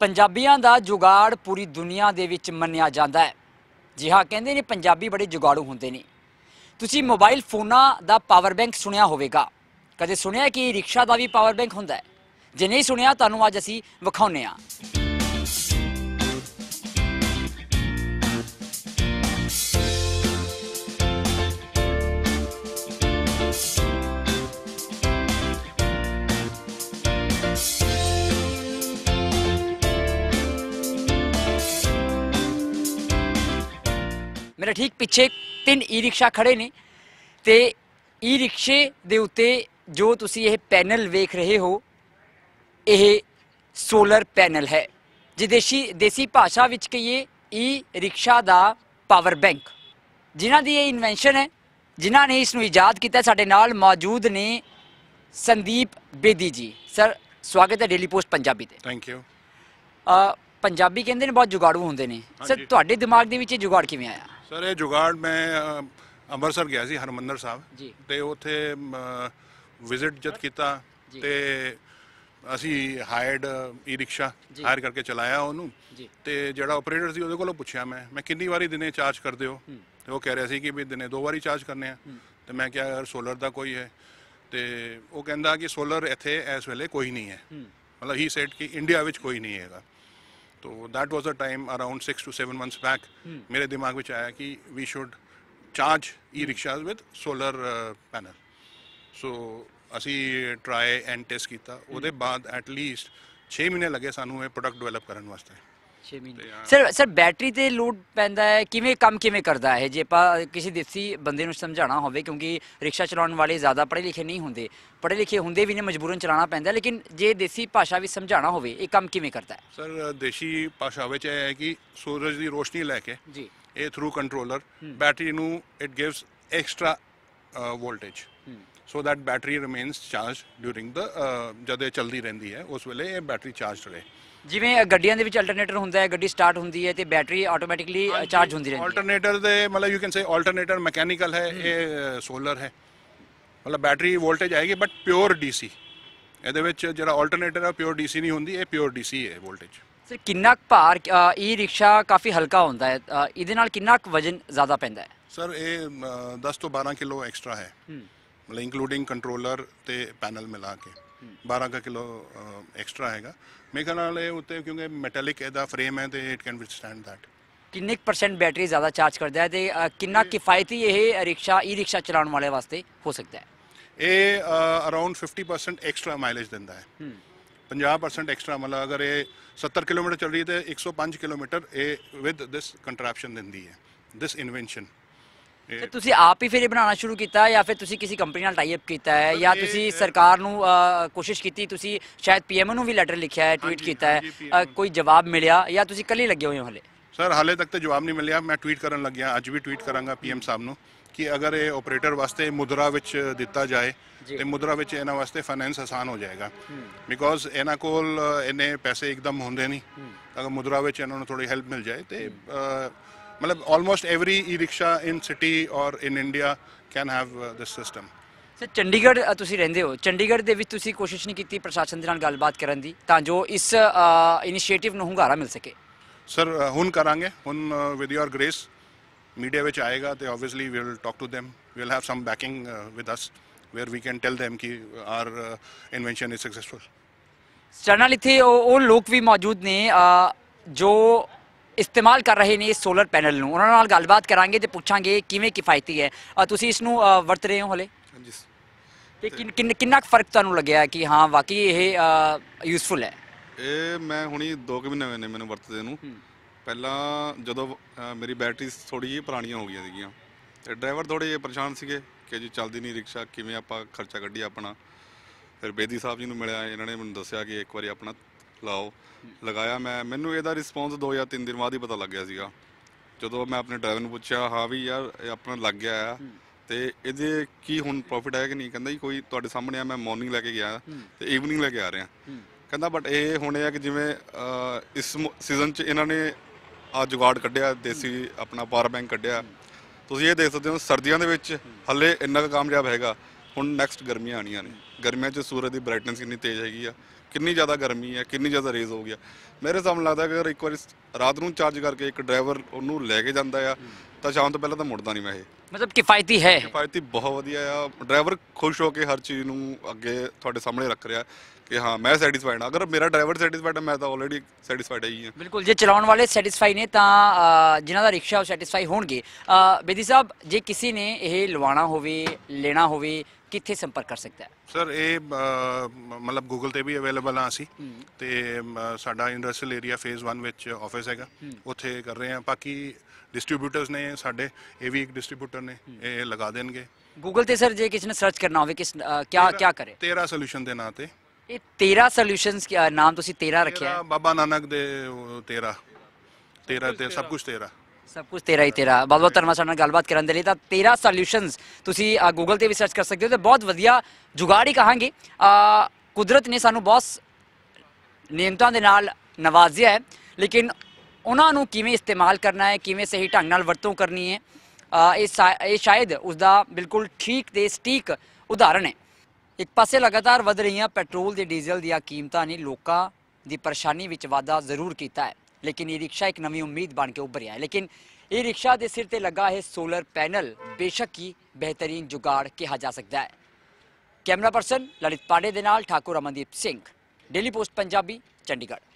ਪੰਜਾਬੀਆਂ ਦਾ ਜੁਗਾੜ ਪੂਰੀ ਦੁਨੀਆ ਦੇ ਵਿੱਚ ਮੰਨਿਆ ਜਾਂਦਾ ਹੈ। ਜੀ ਹਾਂ, ਕਹਿੰਦੇ ਨੇ ਪੰਜਾਬੀ ਬੜੇ ਜੁਗਾੜੂ ਹੁੰਦੇ ਨੇ। ਤੁਸੀਂ ਮੋਬਾਈਲ ਫੋਨਾਂ ਦਾ ਪਾਵਰ ਬੈਂਕ ਸੁਣਿਆ ਹੋਵੇਗਾ। ਕਦੇ ਸੁਣਿਆ ਕਿ ਰਿਕਸ਼ਾ ਦਾ ਵੀ ਪਾਵਰ ਬੈਂਕ ਹੁੰਦਾ ਹੈ? ਜੇ ਨਹੀਂ ਸੁਣਿਆ, ਤੁਹਾਨੂੰ ਅੱਜ ਅਸੀਂ ਵਿਖਾਉਨੇ ਆ ਮੇਰੇ ਠੀਕ ਪਿੱਛੇ ਤਿੰਨ ਈ ਰਿਕਸ਼ਾ ਖੜੇ ਨੇ ਤੇ ਈ ਰਿਕਸ਼ੇ ਦੇ ਉੱਤੇ ਜੋ ਤੁਸੀਂ ਇਹ ਪੈਨਲ ਵੇਖ ਰਹੇ ਹੋ ਇਹ ਸੋਲਰ ਪੈਨਲ ਹੈ। ਜੇ ਦੇਸੀ ਦੇਸੀ ਭਾਸ਼ਾ ਵਿੱਚ ਕਹੀਏ ਈ ਰਿਕਸ਼ਾ ਦਾ ਪਾਵਰ ਬੈਂਕ। ਜਿਨ੍ਹਾਂ ਦੀ ਇਹ ਇਨਵੈਂਸ਼ਨ ਹੈ ਜਿਨ੍ਹਾਂ ਨੇ ਇਸ ਨੂੰ ਇਜਾਦ ਕੀਤਾ ਸਾਡੇ ਨਾਲ ਮੌਜੂਦ ਨੇ ਸੰਦੀਪ ਬੇਦੀ ਜੀ। ਸਰ ਸਵਾਗਤ ਹੈ ਡੇਲੀ ਪੋਸਟ ਪੰਜਾਬੀ ਤੇ। ਥੈਂਕ ਯੂ ਪੰਜਾਬੀ ਕਹਿੰਦੇ ਨੇ ਬਹੁਤ ਜੁਗਾੜੂ ਹੁੰਦੇ ਨੇ। ਸਰ। ਤੁਹਾਡੇ ਦਿਮਾਗ ਦੇ ਵਿੱਚ ਇਹ ਜੁਗਾੜ ਕਿਵੇਂ ਆਇਆ? ਸਰ ਇਹ ਜੁਗਾੜ ਮੈਂ ਅ, ਅੰਮ੍ਰਿਤਸਰ ਗਿਆ ਸੀ ਹਰਮੰਦਰ ਸਾਹਿਬ। ਜੀ। ਤੇ ਉੱਥੇ ਵਿਜ਼ਿਟ ਜਦ ਕੀਤਾ ਜੀ। ਤੇ ਅਸੀਂ ਹਾਇਰਡ ਈ ਰਿਕਸ਼ਾ ਜੀ। ਹਾਇਰ ਕਰਕੇ ਚਲਾਇਆ ਉਹਨੂੰ। ਜੀ। ਤੇ ਜਿਹੜਾ ਆਪਰੇਟਰ ਸੀ ਉਹਦੇ ਕੋਲੋਂ ਪੁੱਛਿਆ ਮੈਂ। ਮੈਂ ਕਿੰਨੀ ਵਾਰੀ ਦਿਨੇ ਚਾਰਜ ਕਰਦੇ ਹੋ? ਤੇ ਉਹ ਕਹਿ ਰਿਹਾ ਸੀ ਕਿ ਵੀ ਦਿਨੇ ਦੋ ਵਾਰੀ ਚਾਰਜ ਕਰਨੇ ਆ। ਤੇ ਮੈਂ ਕਿਹਾ ਯਾਰ ਸੋਲਰ ਦਾ ਕੋਈ ਹੈ। ਤੇ ਉਹ ਕਹਿੰਦਾ ਕਿ ਸੋਲਰ ਇੱਥੇ ਇਸ ਵੇਲੇ ਕੋਈ ਨਹੀਂ ਹੈ। ਮਤਲਬ ਹੀ ਸੈਡ ਕਿ ਇੰਡੀਆ ਵਿੱਚ ਕੋਈ ਨਹੀਂ ਹੈਗਾ। तो that was a time around six to seven months back मेरे दिमाग में आया कि we should charge e rickshaws with solar panel so ਅਸੀਂ ਟਰਾਈ ਐਂਡ ਟੈਸਟ ਕੀਤਾ ਉਹਦੇ ਬਾਅਦ ਐਟ ਲੀਸਟ 6 ਮਹੀਨੇ ਲੱਗੇ ਸਾਨੂੰ ਇਹ ਪ੍ਰੋਡਕਟ ਡਿਵੈਲਪ ਕਰਨ ਵਾਸਤੇ 6 ਮਹੀਨੇ। ਤੇ, ਹਾਂ। ਸਰ ਸਰ ਬੈਟਰੀ ਤੇ ਲੋਡ ਪੈਂਦਾ ਹੈ ਕਿਵੇਂ ਕੰਮ ਕਿਵੇਂ ਕਰਦਾ ਹੈ? ਜੇ ਆਪਾਂ ਕਿਸੇ ਦੇਸੀ ਬੰਦੇ ਨੂੰ ਸਮਝਾਉਣਾ ਹੋਵੇ ਕਿਉਂਕਿ ਰਿਕਸ਼ਾ ਚਲਾਉਣ ਵਾਲੇ ਜ਼ਿਆਦਾ ਪੜ੍ਹੇ ਲਿਖੇ ਨਹੀਂ ਹੁੰਦੇ। ਪੜ੍ਹੇ ਲਿਖੇ ਹੁੰਦੇ ਵੀ ਨੇ ਮਜਬੂਰਨ ਚਲਾਉਣਾ ਪੈਂਦਾ ਲੇਕਿਨ ਜੇ ਦੇਸੀ ਭਾਸ਼ਾ ਵਿੱਚ ਸਮਝਾਉਣਾ ਹੋਵੇ ਇਹ ਕੰਮ ਕਿਵੇਂ ਕਰਦਾ ਹੈ? ਸਰ ਦੇਸ਼ੀ ਭਾਸ਼ਾ ਵਿੱਚ ਇਹ ਹੈ ਕਿ ਸੂਰਜ ਦੀ ਰੋਸ਼ਨੀ ਲੈ ਕੇ ਜੀ। ਇਹ ਥਰੂ ਕੰਟਰੋਲਰ ਬੈਟਰੀ ਨੂੰ it gives extra voltage so that battery remains charged during the uh, ਜਦ ਇਹ ਚੱਲਦੀ ਰਹਿੰਦੀ ਹੈ ਉਸ ਵੇਲੇ ਇਹ ਬੈਟਰੀ ਚਾਰਜ ਰਹੇ। ਜਿਵੇਂ ਗੱਡੀਆਂ ਦੇ ਵਿੱਚ ਅਲਟਰਨੇਟਰ ਹੁੰਦਾ ਹੈ ਗੱਡੀ ਸਟਾਰਟ ਹੁੰਦੀ ਹੈ ਤੇ ਬੈਟਰੀ ਆਟੋਮੈਟਿਕਲੀ ਚਾਰਜ ਹੁੰਦੀ ਰਹਿੰਦੀ ਹੈ। ਆਲਟਰਨੇਟਰ ਦੇ ਮਤਲਬ you can say alternator mechanical ਹੈ ਇਹ ਸੋਲਰ ਹੈ। ਮਤਲਬ ਬੈਟਰੀ ਵੋਲਟੇਜ ਆਏਗੀ ਬਟ ਪਿਓਰ ਡੀਸੀ ਇਹਦੇ ਵਿੱਚ ਜਿਹੜਾ ਆਲਟਰਨੇਟਰ ਹੈ ਪਿਓਰ ਡੀਸੀ ਨਹੀਂ ਹੁੰਦੀ ਇਹ ਪਿਓਰ ਡੀਸੀ ਹੈ ਵੋਲਟੇਜ ਸਰ ਕਿੰਨਾ ਕੁ ਭਾਰ ਈ ਰਿਕਸ਼ਾ ਕਾਫੀ ਹਲਕਾ ਹੁੰਦਾ ਹੈ ਅ, ਇਹਦੇ ਨਾਲ ਕਿੰਨਾ ਕੁ ਵਜਨ ਜ਼ਿਆਦਾ ਪੈਂਦਾ ਹੈ? ਸਰ ਇਹ ਅ, 10 ਤੋਂ 12 ਕਿਲੋ ਐਕਸਟਰਾ ਹੈ। ਮਤਲਬ ਇੰਕਲੂਡਿੰਗ ਕੰਟਰੋਲਰ ਤੇ ਪੈਨਲ ਮਿਲਾ ਕੇ। 12 ਕਿਲੋ ਐਕਸਟਰਾ ਹੈਗਾ। ਮੇਰੇ ਖਿਆਲ ਨਾਲ ਇਹ ਉੱਤੇ ਕਿਉਂਕਿ ਮੈਟੈਲਿਕ ਇਹਦਾ ਫਰੇਮ ਹੈ ਤੇ ਇਟ ਕੈਨ ਵਿਥਸਟੈਂਡ that ਕਿੰਨੇ ਪਰਸੈਂਟ ਬੈਟਰੀ ਜ਼ਿਆਦਾ ਚਾਰਜ ਕਰਦਾ ਹੈ ਤੇ ਕਿੰਨਾ ਕਿਫਾਇਤੀ ਇਹ ਰਿਕਸ਼ਾ ਈ ਰਿਕਸ਼ਾ ਚਲਾਉਣ ਵਾਲੇ ਵਾਸਤੇ ਹੋ ਸਕਦਾ ਹੈ? ਇਹ ਅਰਾਊਂਡ 50% ਐਕਸਟਰਾ ਮਾਈਲੇਜ ਦਿੰਦਾ ਹੈ। 50% ਐਕਸਟਰਾ ਮਤਲਬ ਅਗਰ ਇਹ 70 ਕਿਲੋਮੀਟਰ ਚੱਲ ਰਹੀ ਹੈ ਤੇ 105 ਕਿਲੋਮੀਟਰ ਇਹ ਵਿਦ ਦਿਸ ਕੰਟਰੈਪਸ਼ਨ ਦਿੰਦੀ ਹੈ। ਦਿਸ ਇਨਵੈਂਸ਼ਨ ਤੇ ਤੁਸੀਂ ਆਪ ਹੀ ਫਿਰ ਇਹ ਬਣਾਉਣਾ ਸ਼ੁਰੂ ਕੀਤਾ ਜਾਂ ਫਿਰ ਤੁਸੀਂ ਕਿਸੇ ਕੰਪਨੀ ਨਾਲ ਟਾਈ ਅਪ ਕੀਤਾ ਹੈ? ਜਾਂ ਤੁਸੀਂ ਸਰਕਾਰ ਨੂੰ ਕੋਸ਼ਿਸ਼ ਕੀਤੀ ਤੁਸੀਂ ਸ਼ਾਇਦ ਪੀਐਮ ਨੂੰ ਵੀ ਲੈਟਰ ਲਿਖਿਆ ਹੈ ਟਵੀਟ ਕੀਤਾ ਹੈ। ਕੋਈ ਜਵਾਬ ਮਿਲਿਆ ਜਾਂ ਤੁਸੀਂ ਇਕੱਲੇ ਲੱਗੇ ਹੋਏ ਹੋ ਹਲੇ? ਸਰ ਹਾਲੇ ਤੱਕ ਤੇ ਜਵਾਬ ਨਹੀਂ ਮਿਲਿਆ। ਮੈਂ ਟਵੀਟ ਕਰਨ ਲੱਗਿਆ। ਅੱਜ ਵੀ ਟਵੀਟ ਕਰਾਂਗਾ ਪੀਐਮ ਸਾਹਿਬ ਨੂੰ ਕਿ ਅਗਰ ਇਹ ਆਪਰੇਟਰ ਵਾਸਤੇ ਮੁਦਰਾ ਵਿੱਚ ਦਿੱਤਾ ਜਾਏ। ਤੇ ਮੁਦਰਾ ਵਿੱਚ ਇਹਨਾਂ ਵਾਸਤੇ ਫਾਈਨੈਂਸ ਆਸਾਨ ਹੋ ਜਾਏਗਾ। ਬਿਕੋਜ਼ ਇਹਨਾਂ ਕੋਲ ਇੰਨੇ ਪੈਸੇ ਇੱਕਦਮ ਹੁੰਦੇ ਨਹੀਂ। ਅਗਰ ਮੁਦਰਾ ਵਿੱਚ ਇਹਨਾਂ ਨੂੰ ਥੋੜੀ ਹੈਲਪ ਮਿਲ ਜਾਏ ਤੇ almost every e rickshaw in city ਔਰ in India can have this system sir Chandigarh ਅ, ਤੁਸੀਂ ਰਹਿੰਦੇ ਹੋ। ਚੰਡੀਗੜ੍ਹ ਦੇ ਵਿੱਚ ਤੁਸੀਂ ਕੋਸ਼ਿਸ਼ ਨਹੀਂ ਕੀਤੀ ਪ੍ਰਸ਼ਾਸਨ ਦੇ ਨਾਲ ਗੱਲਬਾਤ ਕਰਨ ਦੀ ਤਾਂ ਜੋ ਇਸ ਇਨੀਸ਼ੀਏਟਿਵ ਨੂੰ ਹੁੰਗਾਰਾ ਮਿਲ ਸਕੇ। ਸਰ ਹੁਣ ਕਰਾਂਗੇ। ਹੁਣ ਵਿਦ ਯੋਰ ਗ੍ਰੇਸ ਮੀਡੀਆ ਵਿੱਚ ਆਏਗਾ ਤੇ obviously we will talk to them we will have some backing with us where we can tell them ਕਿ ਆਰ ਇਨਵੈਂਸ਼ਨ ਇਜ਼ ਸਕਸੈਸਫੁਲ ਸਾਡੇ ਨਾਲ ਇੱਥੇ ਉਹ ਉਹ ਲੋਕ ਵੀ ਮੌਜੂਦ ਨੇ ਅ, ਜੋ ਇਸਤੇਮਾਲ ਕਰ ਰਹੇ ਨੇ ਇਸ ਸੋਲਰ ਪੈਨਲ ਨੂੰ। ਉਹਨਾਂ ਨਾਲ ਗੱਲਬਾਤ ਕਰਾਂਗੇ ਤੇ ਪੁੱਛਾਂਗੇ ਕਿਵੇਂ ਕਿਫਾਇਤੀ ਹੈ। ਤੁਸੀਂ ਇਸ ਨੂੰ ਵਰਤ ਰਹੇ ਹੋ ਹਲੇ? ਹਾਂਜੀ ਤੇ ਕਿੰਨ- ਫ਼ਰਕ ਤੁਹਾਨੂੰ ਲੱਗਿਆ ਕਿ ਹਾਂ ਵਾਕਈ ਇਹ ਯੂਸਫੁਲ ਹੈ? ਇਹ ਮੈਂ ਹੁਣੀ 2 ਕੁ ਮਹੀਨੇ ਹੋਏ ਨੇ ਮੈਨੂੰ ਵਰਤਦੇ ਨੂੰ। ਪਹਿਲਾਂ ਜਦੋਂ ਮੇਰੀ ਬੈਟਰੀ ਥੋੜੀ ਜਿਹੀ ਪੁਰਾਣੀਆਂ ਹੋ ਗਈਆਂ ਸੀਗੀਆਂ। ਤੇ ਡਰਾਈਵਰ ਥੋੜੇ ਜਿਹੇ ਪਰੇਸ਼ਾਨ ਸੀਗੇ ਕਿ ਜੀ ਚੱਲਦੀ ਨਹੀਂ ਰਿਕਸ਼ਾ ਕਿਵੇਂ ਆਪਾਂ ਖਰਚਾ ਕੱਢੀਏ ਆਪਣਾ। ਫਿਰ ਬੇਦੀ ਸਾਹਿਬ ਜੀ ਨੂੰ ਮਿਲਿਆ ਇਹਨਾਂ ਨੇ ਮੈਨੂੰ ਦੱਸਿਆ ਕਿ ਇੱਕ ਵਾਰੀ ਆਪਣਾ ਲਾਓ। ਲਗਾਇਆ ਮੈਂ। ਮੈਨੂੰ ਇਹਦਾ ਰਿਸਪੌਂਸ 2 ਜਾਂ 3 ਦਿਨ ਬਾਅਦ ਹੀ ਪਤਾ ਲੱਗ ਗਿਆ ਸੀਗਾ। ਜਦੋਂ ਮੈਂ ਆਪਣੇ ਡਰਾਈਵਰ ਨੂੰ ਪੁੱਛਿਆ ਹਾਂ ਵੀ ਯਾਰ ਇਹ ਆਪਣਾ ਲੱਗ ਗਿਆ ਆ। ਤੇ ਇਹਦੇ ਕੀ ਹੁਣ ਪ੍ਰੋਫਿਟ ਹੈ ਕਿ ਨਹੀਂ? ਕਹਿੰਦਾ ਜੀ ਕੋਈ ਤੁਹਾਡੇ ਸਾਹਮਣੇ ਆ ਮੈਂ ਮਾਰਨਿੰਗ ਲੈ ਕੇ ਗਿਆ। ਤੇ ਈਵਨਿੰਗ ਲੈ ਕੇ ਆ ਰਿਹਾ। ਕਹਿੰਦਾ ਬਟ ਇਹ ਹੁਣ ਇਹ ਆ ਕਿ ਜਿਵੇਂ ਇਸ ਸੀਜ਼ਨ 'ਚ ਇਹਨਾਂ ਨੇ ਆ ਜੁਗਾੜ ਕੱਢਿਆ ਦੇਸੀ ਆਪਣਾ ਪਾਵਰ ਬੈਂਕ ਕੱਢਿਆ। ਤੁਸੀਂ ਇਹ ਦੇਖ ਸਕਦੇ ਹੋ ਸਰਦੀਆਂ ਦੇ ਵਿੱਚ ਹੱਲੇ ਇੰਨਾ ਕਾਮਯਾਬ ਹੈਗਾ। ਹੁਣ ਨੈਕਸਟ ਗਰਮੀਆਂ ਆਣੀਆਂ ਨੇ। ਗਰਮੀਆਂ 'ਚ ਸੂਰਜ ਦੀ ਬ੍ਰਾਈਟਨੈਸ ਕਿੰਨੀ ਤੇਜ਼ ਹੈਗੀ ਆ। ਕਿੰਨੀ ਜ਼ਿਆਦਾ ਗਰਮੀ ਹੈ, ਕਿੰਨੀ ਜ਼ਿਆਦਾ ਰੇਜ਼ ਹੋ ਗਿਆ ਮੇਰੇ ਹਿਸਾਬ ਨਾਲ ਲੱਗਦਾ ਕਿ ਅਗਰ ਇੱਕ ਵਾਰੀ ਰਾਤ ਨੂੰ ਚਾਰਜ ਕਰਕੇ ਇੱਕ ਡਰਾਈਵਰ ਉਹਨੂੰ ਲੈ ਕੇ ਜਾਂਦਾ ਆ ਤਾਂ ਸ਼ਾਮ ਤੋਂ ਪਹਿਲਾਂ ਤਾਂ ਮੁੜਦਾ ਨਹੀਂ ਮੈਂ ਇਹ। ਮਤਲਬ ਕਿਫਾਇਤੀ ਹੈ। ਕਿਫਾਇਤੀ ਬਹੁਤ ਵਧੀਆ ਆ। ਡਰਾਈਵਰ ਖੁਸ਼ ਹੋ ਕੇ ਹਰ ਚੀਜ਼ ਨੂੰ ਅੱਗੇ ਤੁਹਾਡੇ ਸਾਹਮਣੇ ਰੱਖ ਰਿਹਾ ਕਿ ਹਾਂ ਮੈਂ ਸੈਟੀਸਫਾਈਡ ਹਾਂ। ਅਗਰ ਮੇਰਾ ਡਰਾਈਵਰ ਸੈਟੀਸਫਾਈਡ ਹੈ ਮੈਂ ਤਾਂ ਆਲਰੇਡੀ ਸੈਟੀਸਫਾਈਡ ਹੀ ਹਾਂ ਬਿਲਕੁਲ ਜੇ ਚਲਾਉਣ ਵਾਲੇ ਸੈਟੀਸਫਾਈ ਨੇ ਤਾਂ ਜਿਨ੍ਹਾਂ ਦਾ ਰਿਕਸ਼ਾ ਉਹ ਸੈਟੀਸਫਾਈ ਹੋਣਗੇ। ਬੇਦੀ ਸਾਹਿਬ ਜੇ ਕਿਸੇ ਨੇ ਇਹ ਲਵਾਉਣਾ ਹੋਵੇ ਲੈਣਾ ਹੋਵੇ ਕਿੱਥੇ ਸੰਪਰਕ ਕਰ ਸਕਦਾ ਹੈ? ਸਰ ਇਹ ਮਤਲਬ ਗੂਗਲ ਤੇ ਵੀ ਅਵੇਲੇਬਲ ਆ ਅਸੀਂ। ਤੇ ਸਾਡਾ ਇੰਡਸਟਰੀਅਲ ਏਰੀਆ ਫੇਜ਼ 1 ਵਿੱਚ ਆਫਿਸ ਹੈਗਾ। ਉੱਥੇ ਕਰ ਰਹੇ ਹਾਂ। ਬਾਕੀ ਡਿਸਟ੍ਰੀਬਿਊਟਰਸ ਨੇ ਸਾਡੇ ਇਹ ਵੀ ਇੱਕ ਡਿਸਟ੍ਰੀਬਿਊਟਰ ਨੇ ਇਹ ਲਗਾ ਦੇਣਗੇ। ਗੂਗਲ ਤੇ ਸਰ ਜੇ ਕਿਸੇ ਨੇ ਸਰਚ ਕਰਨਾ ਹੋਵੇ ਕਿਸ ਕਿਆ ਕਿਆ ਕਰੇ? 13 ਸੋਲੂਸ਼ਨ ਦੇ ਨਾਂ ਤੇ। ਇਹ 13 ਸੋਲੂਸ਼ਨਸ ਨਾਮ ਤੁਸੀਂ 13 ਰੱਖਿਆ ਤੇਰਾ ਬਾਬਾ ਨਾਨਕ ਦੇ ਉਹ 13 13 ਤੇ ਸਭ ਕੁਝ 13 ਸਭ ਕੁਝ ਤੇਰਾ ਹੀ ਤੇਰਾ। ਬਹੁਤ ਬਹੁਤ ਧੰਨਵਾਦ ਸਾਡੇ ਨਾਲ ਗੱਲਬਾਤ ਕਰਨ ਦੇ ਲਈ। ਤਾਂ 13 ਸੋਲੂਸ਼ਨਸ ਤੁਸੀਂ ਗੂਗਲ ਤੇ ਵੀ ਸਰਚ ਕਰ ਸਕਦੇ ਹੋ ਤੇ ਬਹੁਤ ਵਧੀਆ ਜੁਗਾੜ ਹੀ ਕਹਾਂਗੇ। ਕੁਦਰਤ ਨੇ ਸਾਨੂੰ ਬਹੁਤ ਨਿਯਮਤਾਂ ਦੇ ਨਾਲ ਨਵਾਜ਼ਿਆ ਹੈ। ਲੇਕਿਨ ਉਹਨਾਂ ਨੂੰ ਕਿਵੇਂ ਇਸਤੇਮਾਲ ਕਰਨਾ ਹੈ, ਕਿਵੇਂ ਸਹੀ ਢੰਗ ਨਾਲ ਵਰਤੋਂ ਕਰਨੀ ਹੈ ਇਹ ਸ਼ਾ- ਇਹ ਸ਼ਾਇਦ ਉਸ ਦਾ ਬਿਲਕੁਲ ਠੀਕ ਤੇ ਸਟੀਕ ਉਦਾਹਰਣ ਹੈ। ਇੱਕ ਪਾਸੇ ਲਗਾਤਾਰ ਵਧ ਰਹੀਆਂ ਪੈਟਰੋਲ ਤੇ ਡੀਜ਼ਲ ਦੀਆਂ ਕੀਮਤਾਂ ਨੇ ਲੋਕਾਂ ਦੀ ਪਰੇਸ਼ਾਨੀ ਵਿੱਚ ਵਾਧਾ ਜ਼ਰੂਰ ਕੀਤਾ ਹੈ, ਲੇਕਿਨ ਇਹ ਰਿਕਸ਼ਾ ਇੱਕ ਨਵੀਂ ਉਮੀਦ ਬਣ ਕੇ ਉੱਭਰਿਆ ਹੈ। ਲੇਕਿਨ ਇਹ ਰਿਕਸ਼ਾ ਦੇ ਸਿਰ ਤੇ ਲੱਗਾ ਹੈ ਸੋਲਰ ਪੈਨਲ ਬੇਸ਼ੱਕ ਹੀ ਬਿਹਤਰੀਨ ਜੁਗਾੜ ਕਿਹਾ ਜਾ ਸਕਦਾ ਹੈ। ਕੈਮਰਾ ਪਰਸਨ ਲਲਿਤ ਪਾਂਡੇ ਦੇ ਨਾਲ ਠਾਕੁਰ ਅਮਨਦੀਪ ਸਿੰਘ, ਡੇਲੀ ਪੋਸਟ ਪੰਜਾਬੀ, ਚੰਡੀਗੜ੍ਹ।